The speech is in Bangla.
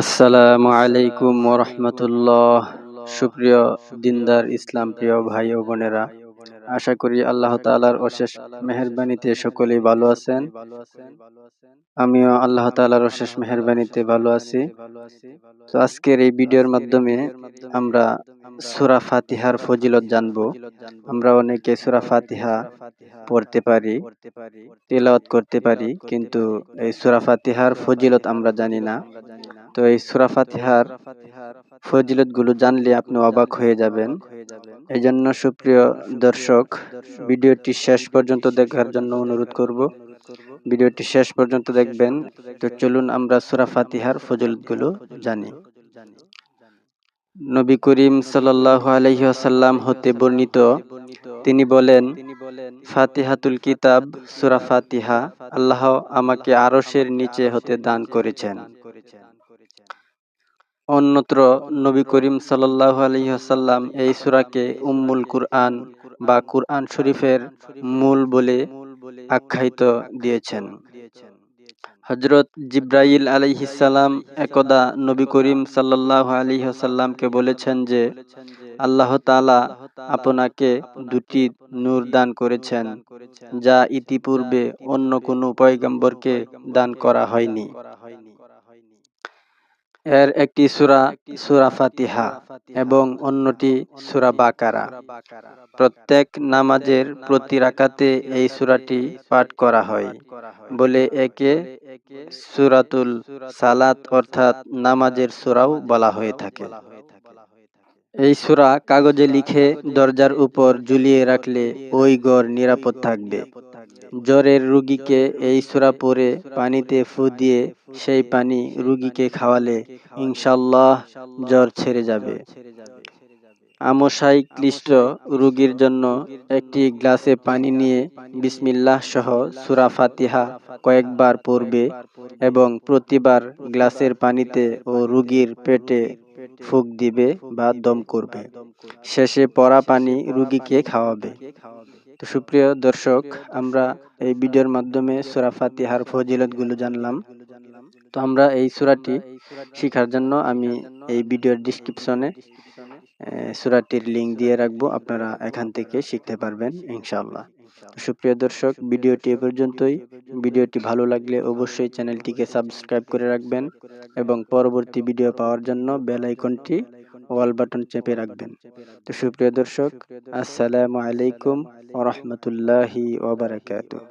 আসসালামু আলাইকুম ওরহমতুল্লাহ। সুপ্রিয় দিনদার ইসলাম, প্রিয় ভাই ও বোনেরা, আশা করি আল্লাহ তালার অশেষ মেহরবানিতে সকলেই ভালো আছেন। আমিও আল্লাহ তালার অশেষ মেহরবানিতে ভালো আছি। তো আজকের এই ভিডিওর মাধ্যমে আমরা সুরা ফাতিহার ফজিলত জানব। আমরা অনেকে সুরা ফাতিহা পড়তে পারি, তেলাওয়াত করতে পারি, কিন্তু এই সুরা ফাতিহার ফজিলত আমরা জানি না। তো এই সুরা ফাতিহার ফজিলতগুলো জানলে আপনি অবাক হয়ে যাবেন। এই জন্য সুপ্রিয় দর্শক, ভিডিওটি শেষ পর্যন্ত দেখার জন্য অনুরোধ করব। ভিডিওটি শেষ পর্যন্ত দেখবেন। তো চলুন আমরা সুরা ফাতিহার ফজিলতগুলো জানি। নবী করিম সাল্লাহ আলহিহাসাল্লাম হতে বর্ণিত, তিনি বলেন, ফাতিহাতুল কিতাব, সুরা ফাতিহা আল্লাহ আমাকে আরশের নিচে হতে দান করেছেন। অন্যত্র নবী করিম সাল্লাহ আলহিহাসাল্লাম এই সুরাকে উম্মুল কুরআন বা কুরআন শরীফের মূল বলে আখ্যায়িত দিয়েছেন। হজরত জিব্রাইল আলাইহিসাল্লাম একদা নবী করিম সাল্লাহ আলিহাসাল্লামকে বলেছেন যে আল্লাহ তালা আপনাকে দুটি নূর দান করেছেন যা ইতিপূর্বে অন্য কোনো পয়গম্বরকে দান করা হয়নি। এর একটি সুরা সুরা ফাতিহা এবং অন্যটি সুরা বাকারা। প্রত্যেক নামাজের প্রতি রাকাতে এই সুরাটি পাঠ করা হয়। বলে একে সুরাতুল সালাত অর্থাৎ নামাজের সুরাও বলা হয়ে থাকে। এই সুরা কাগজে লিখে দরজার উপর ঝুলিয়ে রাখলে ওই গড় নিরাপদ থাকবে। জ্বরের রুগীকে এই সুরা পরে পানিতে ফু দিয়ে সেই পানি রুগীকে খাওয়ালে ইনশাল্লাহ জ্বর ছেড়ে যাবে। আমশাই ক্লিষ্ট রুগীর জন্য একটি গ্লাসে পানি নিয়ে বিসমিল্লাহ সহ সুরা ফাতিহা কয়েকবার পড়বে এবং প্রতিবার গ্লাসের পানিতে ও রুগীর পেটে ফুক দিবে বা দম করবে। শেষে পরা পানি রুগীকে খাওয়াবে। তো সুপ্রিয় দর্শক, আমরা এই ভিডিওর মাধ্যমে সুরা ফাতিহার ফজিলতগুলো জানলাম। তো আমরা এই সুরাটি শেখার জন্য আমি এই ভিডিওর ডিসক্রিপশনে সুরাটির লিঙ্ক দিয়ে রাখব। আপনারা এখান থেকে শিখতে পারবেন ইনশাল্লাহ সুপ্রিয় দর্শক ভিডিওটি এ পর্যন্তই। ভিডিওটি ভালো লাগলে অবশ্যই চ্যানেলটিকে সাবস্ক্রাইব করে রাখবেন এবং পরবর্তী ভিডিও পাওয়ার জন্য বেল আইকনটি ওয়াল বাটন চেপে রাখবেন। তো সুপ্রিয় দর্শক আসসালামু আলাইকুম ওরহমতুল্লাহি ওবরাকাতুহ